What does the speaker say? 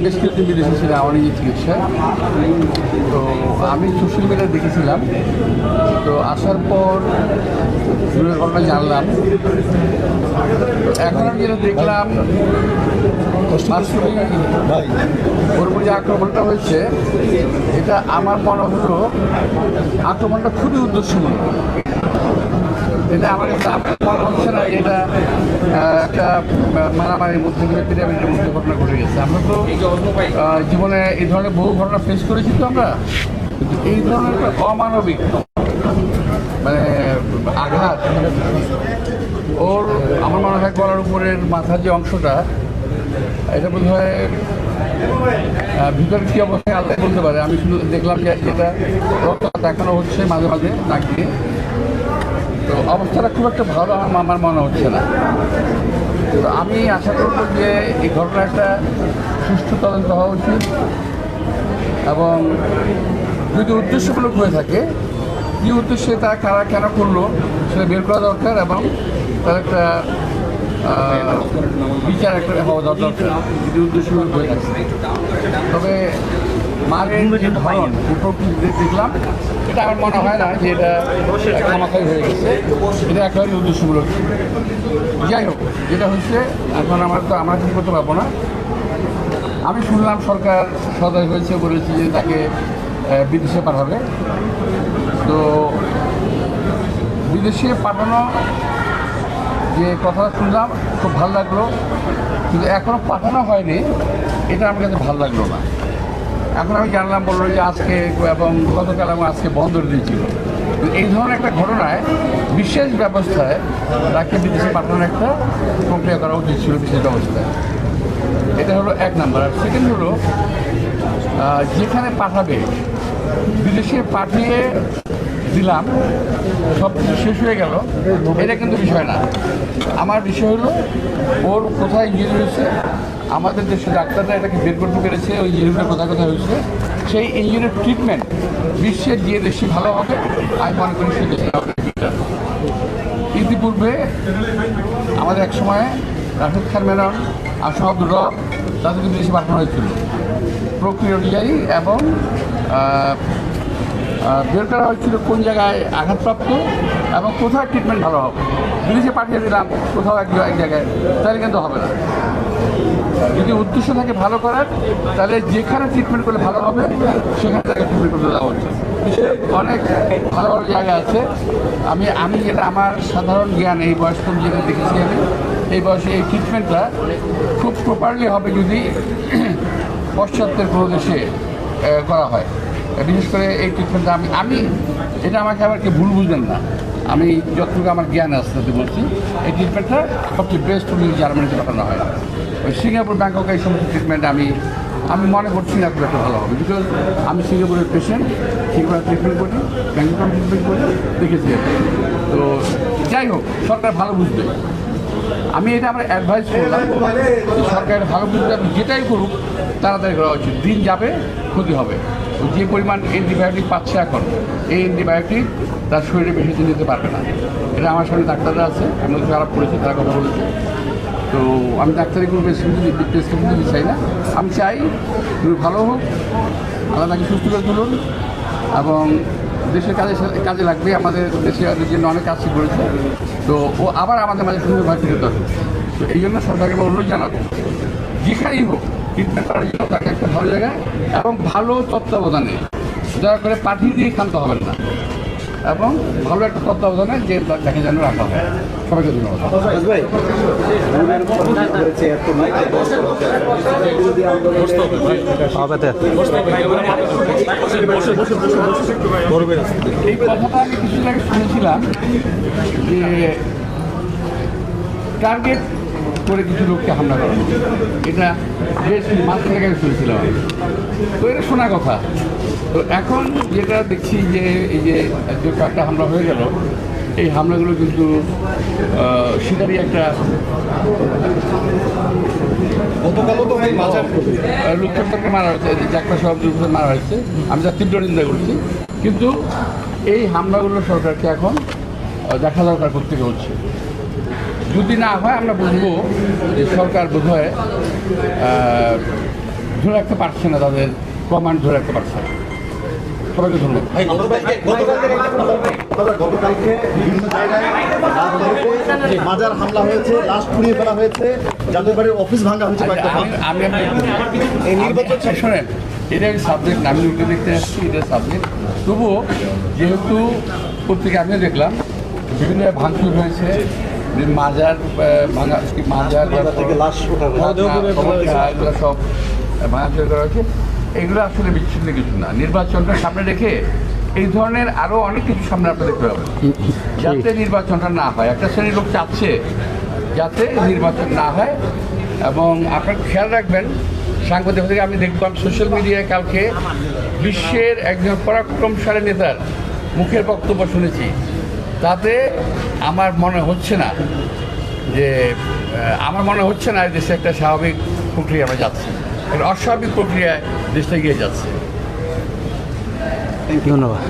বেশ কিছুদিন বিদেশে ছিলাম আমার নিজের চিকিৎসা। তো আমি সোশ্যাল মিডিয়ায় দেখেছিলাম। তো আসার পর দূরের ঘটনা জানলাম। এখন আমি যেটা দেখলাম বাস্তবিক ওর উপর যে আক্রমণটা হয়েছে এটা আমার মনে হলো আক্রমণটা খুবই উদ্দেশ্যমূলক। এটা আমার কাছে মনে হচ্ছে না এটা একটা মারামারির মধ্যে কিংবা পিরামিডের মধ্যে ঘটনা ঘটে গেছে। আমরা তো জীবনে এই ধরনের বহু ঘটনা ফেস করেছি তো আমরা। এই ধরনের একটা অমানবিক মানে আঘাত, ওর, আমার মনে হয় গলার উপরের মাথার যে অংশটা, এটা বোধ হয় ভিতরে কী অবস্থায় আল্লাহ বলতে পারে? আমি শুধু দেখলাম যে এটা রক্ত দেখানো হচ্ছে মাঝে মাঝে নাক দিয়ে। তো অবস্থাটা খুব একটা ভালো আমার মনে হচ্ছে না। তো আমি আশা করব যে এই ঘটনা একটা সুষ্ঠু তদন্ত হওয়া উচিত এবং যদি উদ্দেশ্যমূলক হয়ে থাকে কী উদ্দেশ্যে তা কারা কেন করল সেটা বের করা দরকার এবং তার একটা বিচার একটা হওয়া দরকার। যদি উদ্দেশ্যমূলক হয়ে থাকে। তবে মারের যে ধরন দেখলাম এটা আমার মনে হয় না যে এটা হয়ে গেছে। এটা উদ্দেশ্যমূলক। যাই হোক যেটা হচ্ছে এখন আমার তো আমরা কিছু করতে পারব না। আমি শুনলাম সরকার সদয় হয়েছে বলেছে যে তাকে বিদেশে পাঠাবে। তো বিদেশে পাঠানো যে কথা শুনলাম খুব ভালো লাগল। কিন্তু এখনও পাঠানো হয়নি এটা আমার কাছে ভালো লাগল না। এখন আমি জানলাম বলল যে আজকে এবং গতকাল এবং আজকে বন্ধ দিয়েছিল। এই ধরনের একটা ঘটনায় বিশেষ ব্যবস্থায় তাকে বিদেশে পাঠানোর একটা প্রক্রিয়া করা উচিত ছিল বিশেষ ব্যবস্থায়। এটা হলো এক নাম্বার। আর সেকেন্ড হলো যেখানে পাঠাবে, বিদেশে পাঠিয়ে দিলাম সব কিছু শেষ হয়ে গেল, এটা কিন্তু বিষয় না। আমার বিষয় হলো, ওর কোথায় ইঞ্জুরি হয়েছে আমাদের দেশে ডাক্তাররা এটাকে বের করতে পেরেছে, ওই ইঞ্জুরিটা কোথায় কথা হয়েছে। সেই ইঞ্জুরির ট্রিটমেন্ট বিশ্বের যে দেশে ভালো হবে, আমি মনে করি সেই দেশে হবে। ইতিপূর্বে আমাদের এক সময় রাশেদ খান মেনন আসম আব্দুর রব তাদেরকে বিদেশে পাঠানো হয়েছিল। প্রক্রিয়া অনুযায়ী এবং বের করা হয়েছিল কোন জায়গায় আঘাতপ্রাপ্ত এবং কোথায় ট্রিটমেন্ট ভালো হবে। বিদেশে পাঠিয়ে দিলাম, কোথাও এক এক জায়গায়, তাহলে কিন্তু হবে না। যদি উদ্দেশ্য থাকে ভালো করার, তাহলে যেখানে ট্রিটমেন্ট করলে ভালো হবে, সেখানে তাকে ট্রিটমেন্ট করতে দেওয়া হচ্ছে। অনেক ভালো ভালো জায়গা আছে। আমি আমি যেটা আমার সাধারণ জ্ঞান, এই বয়স কম যেটা দেখেছি আমি। এই বয়সে এই ট্রিটমেন্টটা খুব প্রপারলি হবে যদি পশ্চাত্যের কোনো দেশে করা হয়। বিশেষ করে এই ট্রিটমেন্টটা আমি আমি, এটা আমাকে আবার কেউ ভুল বুঝবেন না। আমি যতটুকু আমার জ্ঞান আছে তাতে বলছি, এই ট্রিটমেন্টটা সবচেয়ে বেস্ট উনি জার্মানিতে পাঠানো হয়। ওই সিঙ্গাপুর ব্যাংকক এই সমস্ত ট্রিটমেন্ট আমি আমি মনে করছি খুব একটা ভালো হবে বিকজ আমি সিঙ্গাপুরের পেশেন্ট সিঙ্গাপুরে ট্রিটমেন্ট করি ব্যাংকক ট্রিটমেন্ট করি, দেখেছি তো যাই হোক, সরকার ভালো বুঝবে। আমি এটা আমার অ্যাডভাইস করলাম, যে সরকার ভালো বুঝতে হবে যেটাই করুক, তাড়াতাড়ি করা উচিত। দিন যাবে, ক্ষতি হবে। যে পরিমাণ অ্যান্টিবায়োটিক পাচ্ছে এখন, এই অ্যান্টিবায়োটিক তার শরীরে বেশি দিন নিতে পারবে না। এটা আমার সামনে ডাক্তাররা আছে, আমি ওদের খারাপ করেছি, তারা কথা বলেছে। তো আমি ডাক্তারি কোনো প্রেসক্রিপশন প্রেসক্রিপশন দিতে চাই না। আমি চাই তুমি ভালো হোক, আল্লাহ তাকে সুস্থ করে তুলুন, এবং দেশের কাজে কাজে লাগবে, আমাদের দেশের জন্য অনেক কাজ করেছে। তো ও আবার আমাদের মাঝে সুন্দরভাবে ফিরে তো এই জন্য সরকারকে অনুরোধ জানাব, যেখানেই হোক ট্রিটমেন্ট জন্য তাকে একটা ভালো জায়গায় এবং ভালো তত্ত্বাবধানে, দয়া করে পাঠিয়ে দিয়ে ক্ষান্ত হবেন না। এবং ভালো একটা তত্ত্বাবধানে যে তাকে যেন রাখা হয়। সবাইকে ধন্যবাদ। এই কথাটা আমি কিছুদিন আগে শুনেছিলাম যে টার্গেট করে কিছু লোককে হামলা করা। এটা বেশ থেকে আগে শুনেছিলাম আমি। তো এটা শোনা কথা। তো এখন যেটা দেখছি যে এই যে যে কয়েকটা হামলা হয়ে গেল এই হামলাগুলো কিন্তু আহ, শিকারই একটা গতকালও তো ভাই মাজার লোকসভাকে মারা হয়েছে চাকমা সভাপতির মারা হয়েছে। আমি তার তীব্র নিন্দা করছি। কিন্তু এই হামলাগুলো সরকারকে এখন দেখা দরকার করতে হচ্ছে যদি না হয় আমরা বুঝব যে সরকার বোধ হয় ধরে রাখতে পারছে না তাদের কমান্ড ধরে রাখতে পারছে না। সবাইকে ধন্যবাদ। গতকালকে গতকালকে বিভিন্ন জায়গায় মাজার হামলা হয়েছে লাশ পুড়িয়ে ফেলা হয়েছে যাদের বাড়ির অফিস ভাঙা হয়েছে আমি আমি আপনাকে এই নির্বাচন শোনেন এটা সাবজেক্ট আমি উঠে দেখতে আসছি এটা সাবজেক্ট তবুও যেহেতু পত্রিকা আমিও দেখলাম বিভিন্ন ভাঙচুর হয়েছে মাজার ভাঙা কি মাজার মাজার থেকে লাশ হয়েছে। হ্যাঁ, এগুলো সব ভাঙাচুর করা হয়েছে। এগুলো আসলে বিচ্ছিন্ন কিছু না। নির্বাচনটা সামনে রেখে এই ধরনের আরও অনেক কিছু সামনে আপনার দেখতে হবে। যাতে নির্বাচনটা না হয়। একটা শ্রেণির লোক চাচ্ছে যাতে নির্বাচন না হয় এবং আপনার খেয়াল রাখবেন সাংবাদিক থেকে আমি দেখলাম সোশ্যাল মিডিয়ায় কালকে বিশ্বের একজন পরাক্রমশালী নেতার মুখের বক্তব্য শুনেছি। তাতে আমার মনে হচ্ছে না যে আমার মনে হচ্ছে না এই দেশে একটা স্বাভাবিক প্রক্রিয়া আমরা যাচ্ছি। একটা অস্বাভাবিক প্রক্রিয়ায় দেশটা এগিয়ে যাচ্ছে। ধন্যবাদ।